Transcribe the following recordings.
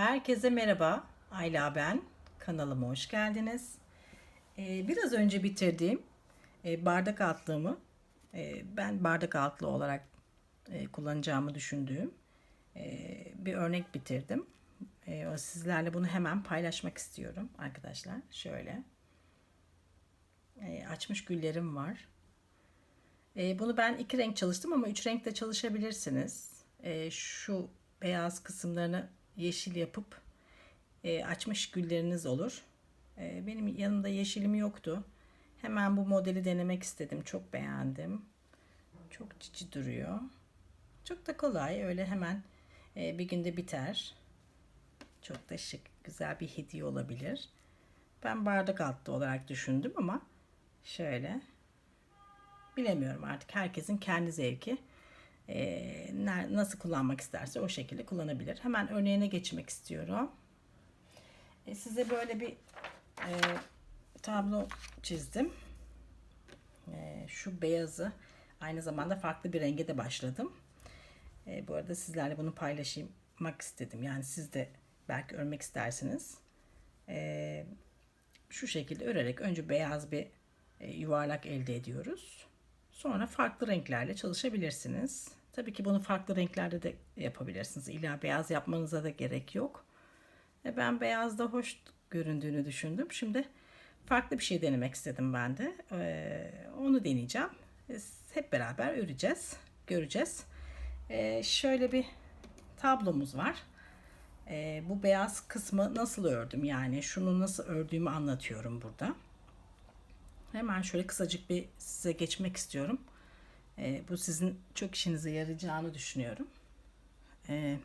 Herkese merhaba. Ayla ben. Kanalıma hoş geldiniz. Ee, biraz önce bitirdiğim e, bardak altlığımı e, ben bardak altlı olarak e, kullanacağımı düşündüğüm e, bir örnek bitirdim. E, sizlerle bunu hemen paylaşmak istiyorum arkadaşlar. Şöyle. E, açmış güllerim var. E, bunu ben iki renk çalıştım ama üç renkte çalışabilirsiniz. E, şu beyaz kısımlarını yeşil yapıp e, açmış gülleriniz olur. E, benim yanımda yeşilim yoktu. Hemen bu modeli denemek istedim. Çok beğendim. Çok cici duruyor. Çok da kolay. Öyle hemen e, bir günde biter. Çok da şık, güzel bir hediye olabilir. Ben bardak altlı olarak düşündüm ama şöyle bilemiyorum artık herkesin kendi zevki e, nasıl kullanmak isterse o şekilde kullanabilir. Hemen örneğine geçmek istiyorum. E, size böyle bir e, tablo çizdim. E, şu beyazı aynı zamanda farklı bir renge de başladım. E, bu arada sizlerle bunu paylaşmak istedim. Yani siz de belki örmek istersiniz. E, şu şekilde örerek önce beyaz bir e, yuvarlak elde ediyoruz. Sonra farklı renklerle çalışabilirsiniz. Tabii ki bunu farklı renklerde de yapabilirsiniz. İlla beyaz yapmanıza da gerek yok. E ben beyazda hoş göründüğünü düşündüm. Şimdi farklı bir şey denemek istedim ben de. Ee, onu deneyeceğim. E, hep beraber öreceğiz. Göreceğiz. Ee, şöyle bir tablomuz var. Bu beyaz kısmı nasıl ördüm? Yani şunu nasıl ördüğümü anlatıyorum burada. Hemen şöyle kısacık bir size geçmek istiyorum. E, bu sizin çok işinize yarayacağını düşünüyorum. E,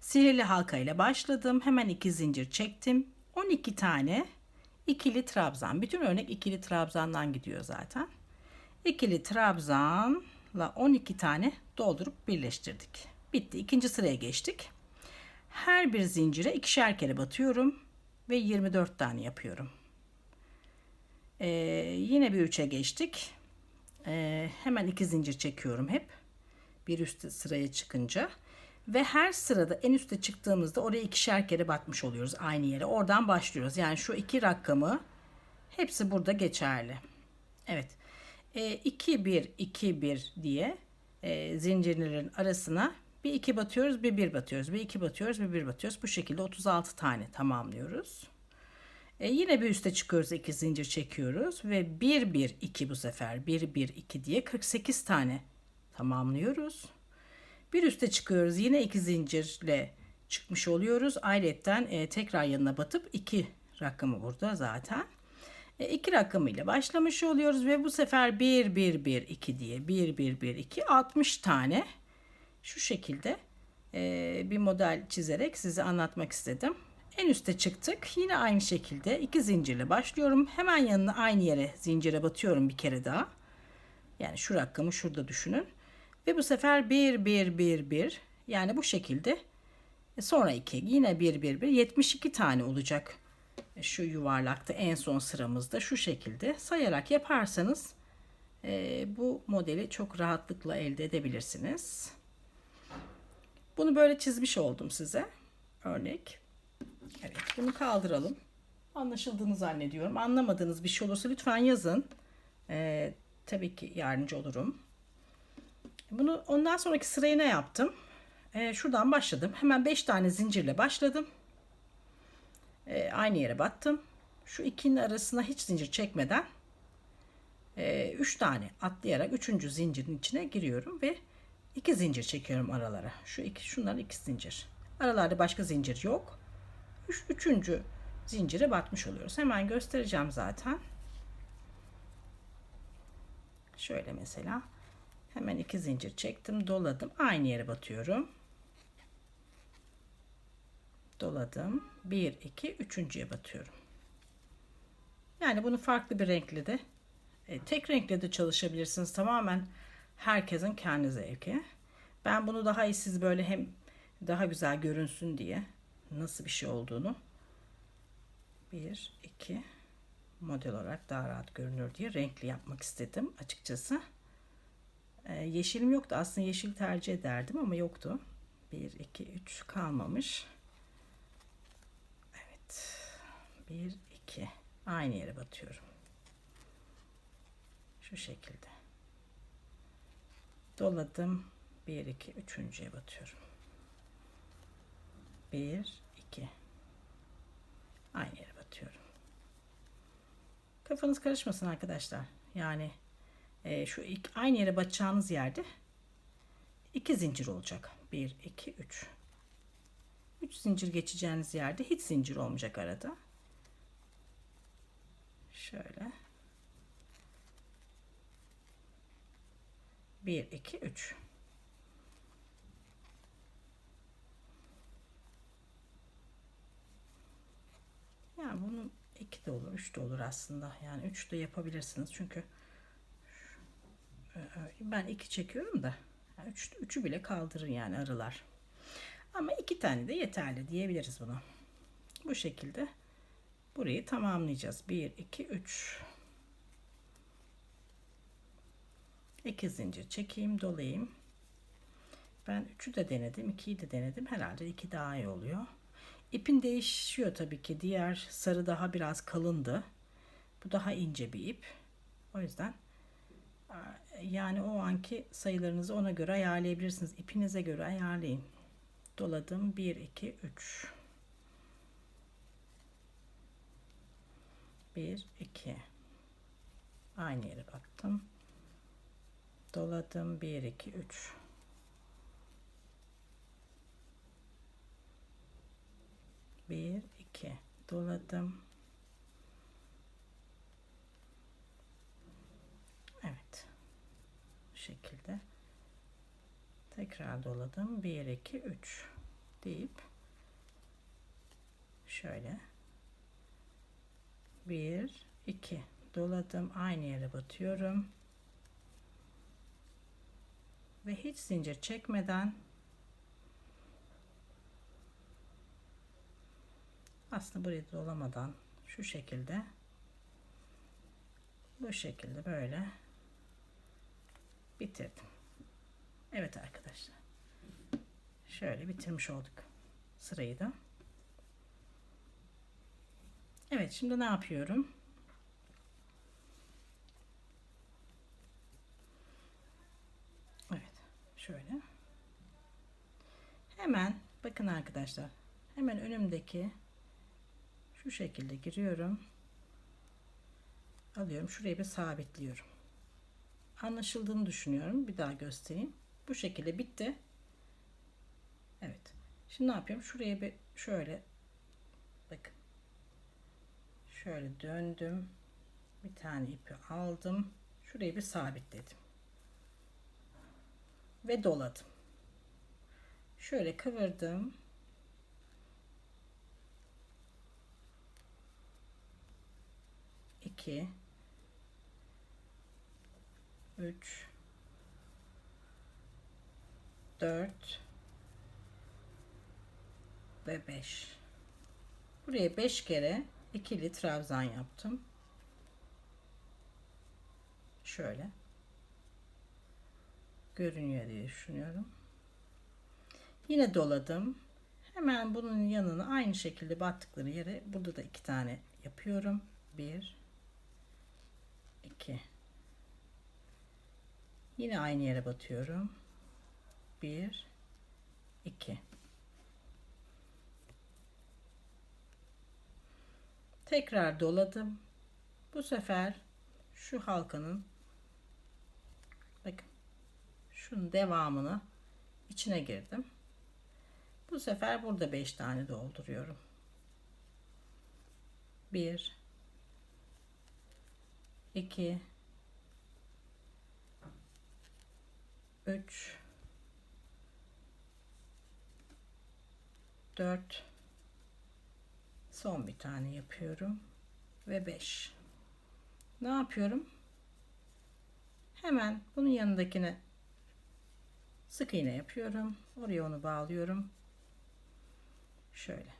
sihirli halka ile başladım. Hemen iki zincir çektim. 12 tane ikili trabzan. Bütün örnek ikili trabzandan gidiyor zaten. İkili trabzanla 12 tane doldurup birleştirdik. Bitti. İkinci sıraya geçtik. Her bir zincire ikişer kere batıyorum ve 24 tane yapıyorum. Ee, yine bir üçe geçtik. Ee, hemen iki zincir çekiyorum hep. Bir üst sıraya çıkınca. Ve her sırada en üste çıktığımızda oraya ikişer kere batmış oluyoruz aynı yere. Oradan başlıyoruz. Yani şu iki rakamı hepsi burada geçerli. Evet. E, 2 1 2 1 diye e, zincirlerin arasına bir iki batıyoruz, bir bir batıyoruz, bir iki batıyoruz, bir bir batıyoruz. Bu şekilde 36 tane tamamlıyoruz. E yine bir üste çıkıyoruz iki zincir çekiyoruz ve 1 1 2 bu sefer 1 1 2 diye 48 tane tamamlıyoruz. Bir üste çıkıyoruz yine iki zincirle çıkmış oluyoruz. Ayrıca e, tekrar yanına batıp 2 rakamı burada zaten. E, iki rakamıyla başlamış oluyoruz ve bu sefer 1 1 1 2 diye 1 1 1 2 60 tane şu şekilde e, bir model çizerek size anlatmak istedim. En üste çıktık. Yine aynı şekilde iki zincirle başlıyorum. Hemen yanına aynı yere zincire batıyorum bir kere daha. Yani şu rakamı şurada düşünün. Ve bu sefer 1 1 1 1 yani bu şekilde e, sonra 2 yine 1 1 1 72 tane olacak. E, şu yuvarlakta en son sıramızda şu şekilde sayarak yaparsanız e, bu modeli çok rahatlıkla elde edebilirsiniz. Bunu böyle çizmiş oldum size. Örnek. Evet bunu kaldıralım. Anlaşıldığını zannediyorum. Anlamadığınız bir şey olursa lütfen yazın. Ee, tabii ki yardımcı olurum. Bunu ondan sonraki sırayı ne yaptım? Ee, şuradan başladım. Hemen 5 tane zincirle başladım. Ee, aynı yere battım. Şu ikinin arasına hiç zincir çekmeden 3 e, üç tane atlayarak 3. zincirin içine giriyorum ve 2 zincir çekiyorum aralara. Şu iki şunlar iki zincir. Aralarda başka zincir yok üç, üçüncü zincire batmış oluyoruz. Hemen göstereceğim zaten. Şöyle mesela hemen iki zincir çektim, doladım. Aynı yere batıyorum. Doladım. Bir, iki, üçüncüye batıyorum. Yani bunu farklı bir renkle de e, tek renkle de çalışabilirsiniz. Tamamen herkesin kendi zevki. Ben bunu daha iyi siz böyle hem daha güzel görünsün diye nasıl bir şey olduğunu bir iki model olarak daha rahat görünür diye renkli yapmak istedim açıkçası. Ee, yeşilim yoktu. Aslında yeşil tercih ederdim ama yoktu. 1, 2, 3 kalmamış. Evet. 1, 2. Aynı yere batıyorum. Şu şekilde. Doladım. 1, 2, 3.ye batıyorum. 1 2 aynı yere batıyorum. Kafanız karışmasın arkadaşlar. Yani e, şu ilk, aynı yere batacağınız yerde iki zincir olacak. 1 2 3 3 zincir geçeceğiniz yerde hiç zincir olmayacak arada. Şöyle. 1 2 3 Yani bunu 2 de olur, 3 de olur aslında. Yani 3 de yapabilirsiniz. Çünkü ben 2 çekiyorum da 3 yani 3'ü bile kaldırır yani arılar. Ama 2 tane de yeterli diyebiliriz buna. Bu şekilde burayı tamamlayacağız. 1 2 3 2 zincir çekeyim, dolayayım. Ben 3'ü de denedim, 2'yi de denedim. Herhalde 2 daha iyi oluyor. İpin değişiyor tabii ki. Diğer sarı daha biraz kalındı. Bu daha ince bir ip. O yüzden yani o anki sayılarınızı ona göre ayarlayabilirsiniz. İpinize göre ayarlayın. Doladım. 1, 2, 3. 1, 2. Aynı yere baktım. Doladım. 1, 2, 3. 1 2 doladım. Evet. Bu şekilde. Tekrar doladım. 1 2 3 deyip şöyle. 1 2 doladım. Aynı yere batıyorum. Ve hiç zincir çekmeden aslında burayı dolamadan şu şekilde bu şekilde böyle bitirdim. Evet arkadaşlar. Şöyle bitirmiş olduk sırayı da. Evet şimdi ne yapıyorum? Evet şöyle. Hemen bakın arkadaşlar. Hemen önümdeki şu şekilde giriyorum. Alıyorum. Şurayı bir sabitliyorum. Anlaşıldığını düşünüyorum. Bir daha göstereyim. Bu şekilde bitti. Evet. Şimdi ne yapıyorum? Şuraya bir şöyle bakın. Şöyle döndüm. Bir tane ipi aldım. Şurayı bir sabitledim. Ve doladım. Şöyle kıvırdım 2 3 4 ve 5 buraya 5 kere ikili trabzan yaptım. Şöyle. Görünüyor diye düşünüyorum. Yine doladım. Hemen bunun yanına aynı şekilde battıkları yere burada da iki tane yapıyorum. 1 2 yine aynı yere batıyorum. 1 2 tekrar doladım. Bu sefer şu halkanın bakın şunun devamını içine girdim. Bu sefer burada 5 tane dolduruyorum. 1 2 3 4 son bir tane yapıyorum. Ve 5 ne yapıyorum? Hemen bunun yanındakine sık iğne yapıyorum. Oraya onu bağlıyorum. Şöyle.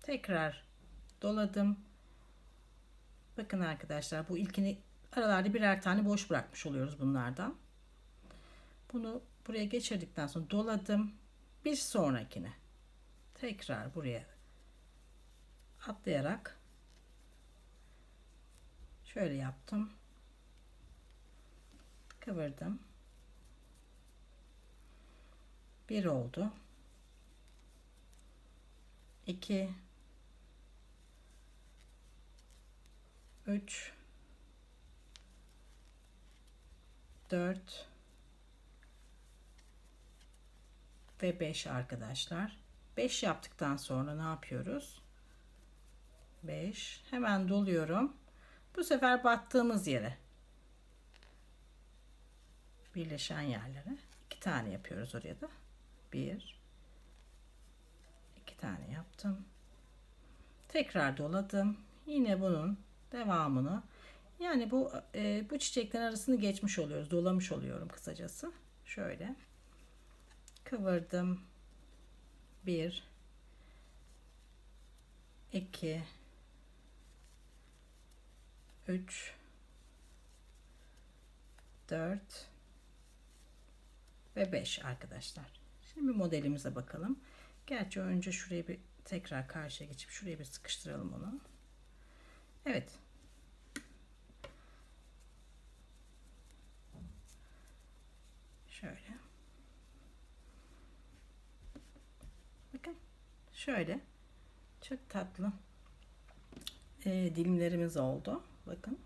Tekrar doladım bakın arkadaşlar bu ilkini aralarda birer tane boş bırakmış oluyoruz bunlardan bunu buraya geçirdikten sonra doladım. Bir sonrakine tekrar buraya atlayarak Şöyle yaptım. Kıvırdım. Bir oldu. 2 3 4 ve 5 arkadaşlar. 5 yaptıktan sonra ne yapıyoruz? 5 hemen doluyorum. Bu sefer battığımız yere birleşen yerlere iki tane yapıyoruz oraya da. Bir iki tane yaptım. Tekrar doladım. Yine bunun devamını yani bu e, bu çiçeklerin arasını geçmiş oluyoruz. Dolamış oluyorum kısacası. Şöyle kıvırdım. 1 2 3 4 ve 5 arkadaşlar. Şimdi modelimize bakalım. Gerçi önce şuraya bir tekrar karşıya geçip şuraya bir sıkıştıralım onu. Evet. Şöyle. Bakın. Şöyle. Çok tatlı e, dilimlerimiz oldu. Bakın.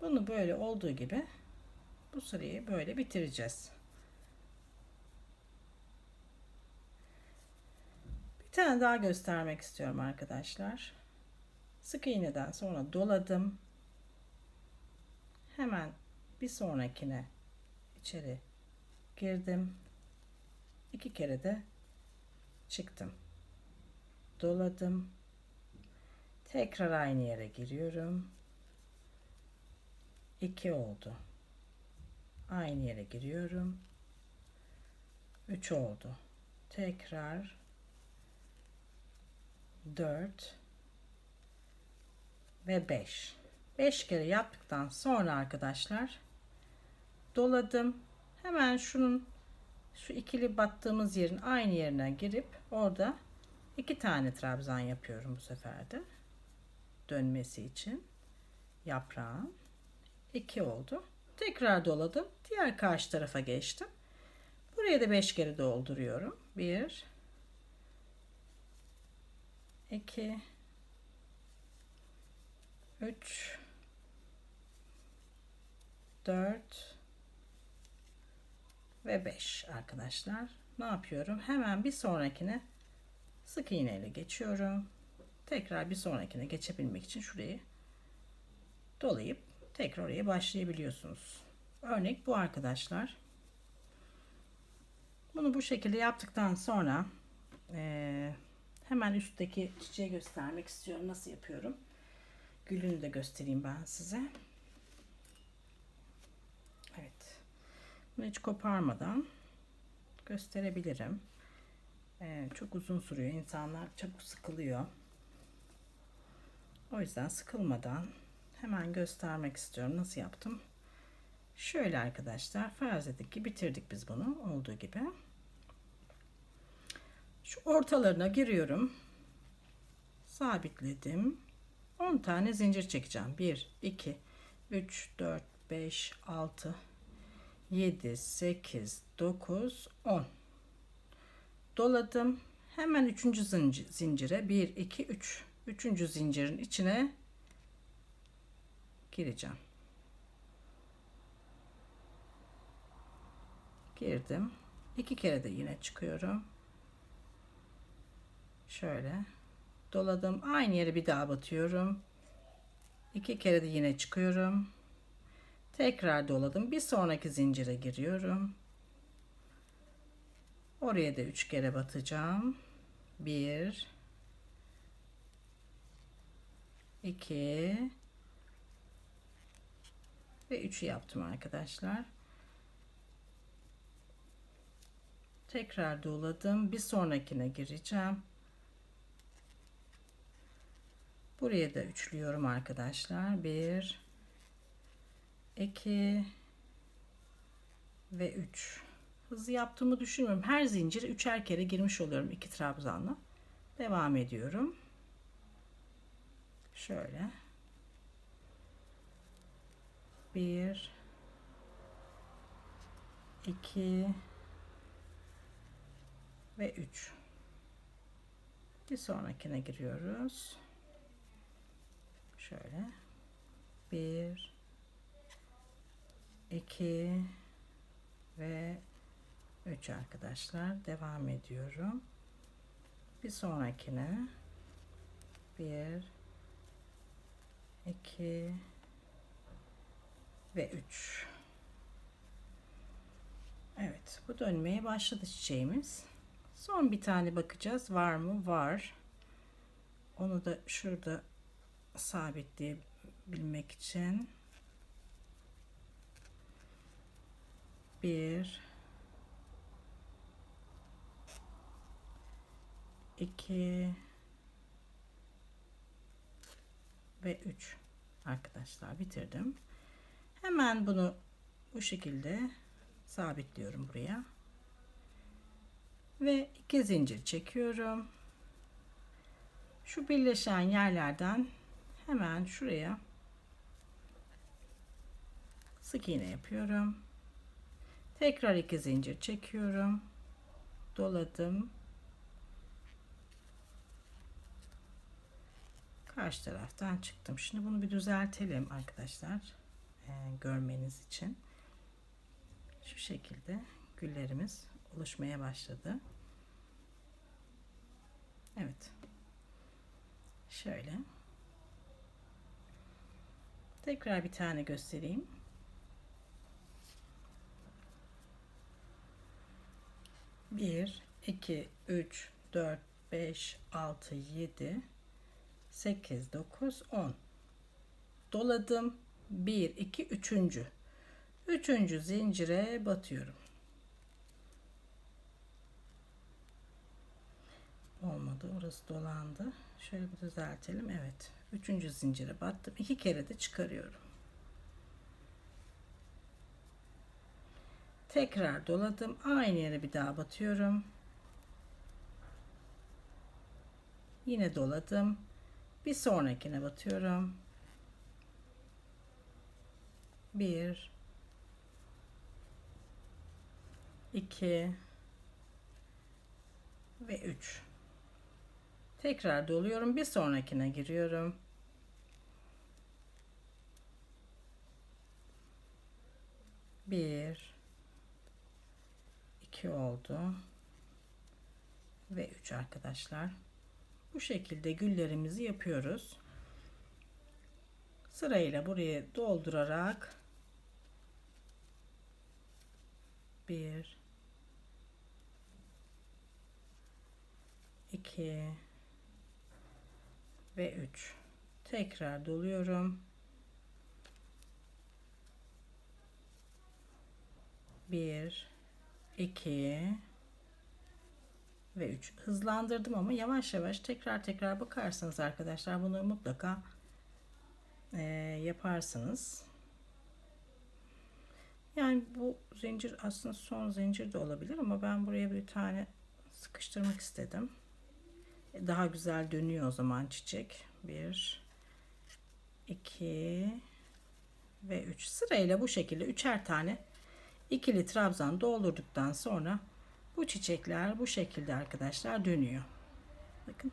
Bunu böyle olduğu gibi bu sırayı böyle bitireceğiz. Bir tane daha göstermek istiyorum arkadaşlar. Sık iğneden sonra doladım. Hemen bir sonrakine içeri girdim. İki kere de çıktım. Doladım. Tekrar aynı yere giriyorum. 2 oldu. Aynı yere giriyorum. 3 oldu. Tekrar 4 ve 5. 5 kere yaptıktan sonra arkadaşlar doladım. Hemen şunun şu ikili battığımız yerin aynı yerine girip orada iki tane trabzan yapıyorum bu sefer de dönmesi için yaprağın 2 oldu. Tekrar doladım. Diğer karşı tarafa geçtim. Buraya da 5 kere dolduruyorum. 1 2 3 4 ve 5 arkadaşlar. Ne yapıyorum? Hemen bir sonrakine sık iğneyle geçiyorum. Tekrar bir sonrakine geçebilmek için şurayı dolayıp tekrar oraya başlayabiliyorsunuz. Örnek bu arkadaşlar. Bunu bu şekilde yaptıktan sonra e, hemen üstteki çiçeği göstermek istiyorum. Nasıl yapıyorum? Gülünü de göstereyim ben size. Evet. Hiç koparmadan gösterebilirim. Ee, çok uzun sürüyor. İnsanlar çabuk sıkılıyor. O yüzden sıkılmadan hemen göstermek istiyorum nasıl yaptım. Şöyle arkadaşlar farz ettik ki bitirdik biz bunu olduğu gibi. Şu ortalarına giriyorum. Sabitledim. 10 tane zincir çekeceğim. 1, 2, 3, 4, 5, 6, 7, 8, 9, 10. Doladım. Hemen 3. zincire 1, 2, 3 üçüncü zincirin içine gireceğim. Girdim. iki kere de yine çıkıyorum. Şöyle doladım. Aynı yere bir daha batıyorum. iki kere de yine çıkıyorum. Tekrar doladım. Bir sonraki zincire giriyorum. Oraya da üç kere batacağım. Bir 2 ve 3'ü yaptım arkadaşlar. Tekrar doladım. Bir sonrakine gireceğim. Buraya da üçlüyorum arkadaşlar. 1 2 ve 3. Hızlı yaptığımı düşünmüyorum. Her zincire üçer kere girmiş oluyorum iki trabzanla. Devam ediyorum. Şöyle. Bir, iki ve üç. Bir sonrakine giriyoruz. Şöyle. Bir, iki ve üç arkadaşlar. Devam ediyorum. Bir sonrakine. Bir, iki ve üç. Evet, bu dönmeye başladı çiçeğimiz. Son bir tane bakacağız. Var mı? Var. Onu da şurada sabitleyebilmek için bir iki ve üç arkadaşlar bitirdim. Hemen bunu bu şekilde sabitliyorum buraya. Ve iki zincir çekiyorum. Şu birleşen yerlerden hemen şuraya sık iğne yapıyorum. Tekrar iki zincir çekiyorum. Doladım. Karşı taraftan çıktım. Şimdi bunu bir düzeltelim arkadaşlar. Ee, görmeniz için. Şu şekilde güllerimiz oluşmaya başladı. Evet. Şöyle. Tekrar bir tane göstereyim. Bir, iki, üç, dört, beş, altı, yedi, sekiz, dokuz, on. Doladım. Bir, iki, üçüncü. Üçüncü zincire batıyorum. Olmadı. Orası dolandı. Şöyle bir düzeltelim. Evet. Üçüncü zincire battım. İki kere de çıkarıyorum. Tekrar doladım. Aynı yere bir daha batıyorum. Yine doladım. Bir sonrakine batıyorum. Bir, iki ve üç. Tekrar doluyorum. Bir sonrakine giriyorum. Bir, iki oldu ve üç arkadaşlar. Bu şekilde güllerimizi yapıyoruz. Sırayla buraya doldurarak bir, iki ve 3 tekrar doluyorum 1 2 ve 3 hızlandırdım ama yavaş yavaş tekrar tekrar bakarsanız arkadaşlar bunu mutlaka e, yaparsınız. Yani bu zincir aslında son zincir de olabilir ama ben buraya bir tane sıkıştırmak istedim. Daha güzel dönüyor o zaman çiçek. 1 2 ve 3 sırayla bu şekilde üçer tane ikili trabzan doldurduktan sonra bu çiçekler bu şekilde arkadaşlar dönüyor. Bakın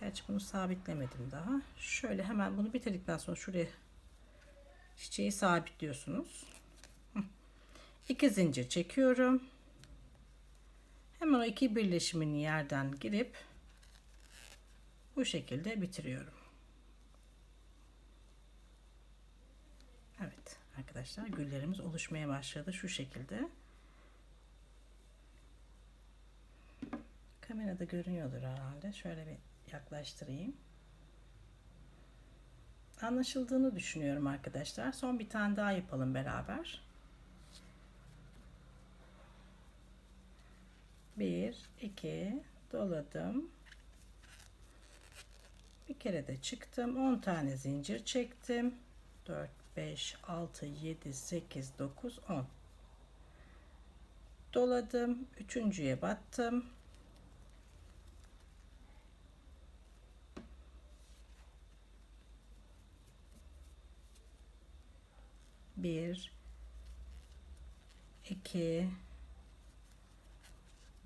gerçi bunu sabitlemedim daha. Şöyle hemen bunu bitirdikten sonra şuraya çiçeği sabitliyorsunuz. İki zincir çekiyorum. Hemen o iki birleşimini yerden girip bu şekilde bitiriyorum. Evet arkadaşlar güllerimiz oluşmaya başladı şu şekilde. Kamerada görünüyordur herhalde. Şöyle bir yaklaştırayım. Anlaşıldığını düşünüyorum arkadaşlar. Son bir tane daha yapalım beraber. Bir, iki, doladım. Bir kere de çıktım. 10 tane zincir çektim. 4, 5, 6, 7, 8, 9, 10. Doladım. Üçüncüye battım. 1 2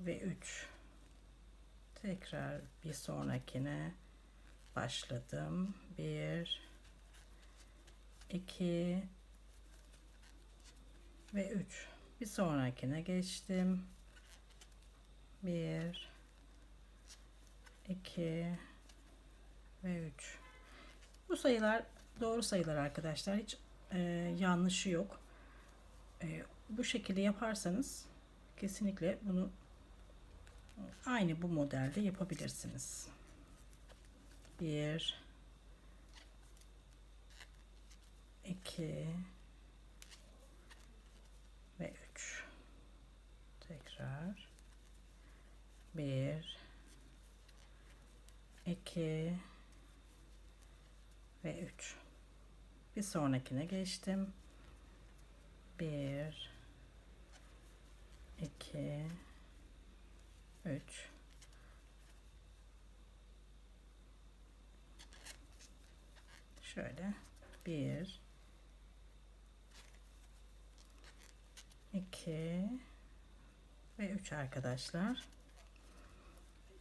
ve 3 tekrar bir sonrakine başladım 1 2 ve 3 bir sonrakine geçtim. 1 2 ve 3 bu sayılar doğru sayılar arkadaşlar. Hiç e, yanlışı yok. E, bu şekilde yaparsanız kesinlikle bunu aynı bu modelde yapabilirsiniz. 1 2 ve 3 tekrar. 1 2 ve 3 bir sonrakine geçtim. 1 2 3 şöyle. 1 2 ve 3 arkadaşlar.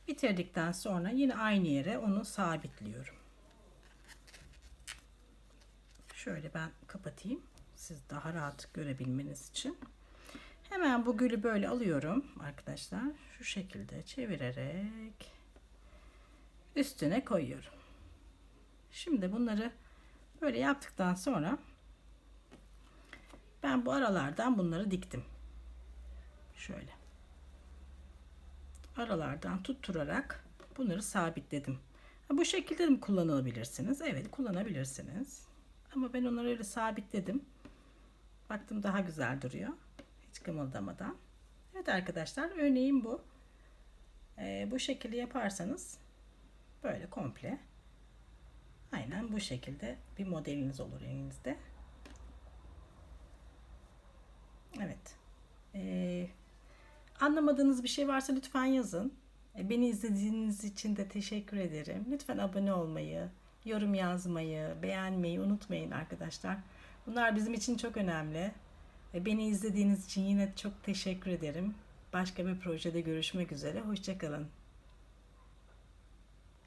Bitirdikten sonra yine aynı yere onu sabitliyorum. Şöyle ben kapatayım. Siz daha rahat görebilmeniz için. Hemen bu gülü böyle alıyorum arkadaşlar. Şu şekilde çevirerek üstüne koyuyorum. Şimdi bunları böyle yaptıktan sonra ben bu aralardan bunları diktim. Şöyle. Aralardan tutturarak bunları sabitledim. Bu şekilde mi kullanabilirsiniz? Evet kullanabilirsiniz. Ama ben onları öyle sabitledim. Baktım daha güzel duruyor. Hiç kımıldamadan. Evet arkadaşlar örneğin bu. Ee, bu şekilde yaparsanız böyle komple aynen bu şekilde bir modeliniz olur elinizde. Evet. Ee, anlamadığınız bir şey varsa lütfen yazın. Ee, beni izlediğiniz için de teşekkür ederim. Lütfen abone olmayı, yorum yazmayı, beğenmeyi unutmayın arkadaşlar. Bunlar bizim için çok önemli. Ee, beni izlediğiniz için yine çok teşekkür ederim. Başka bir projede görüşmek üzere. Hoşçakalın.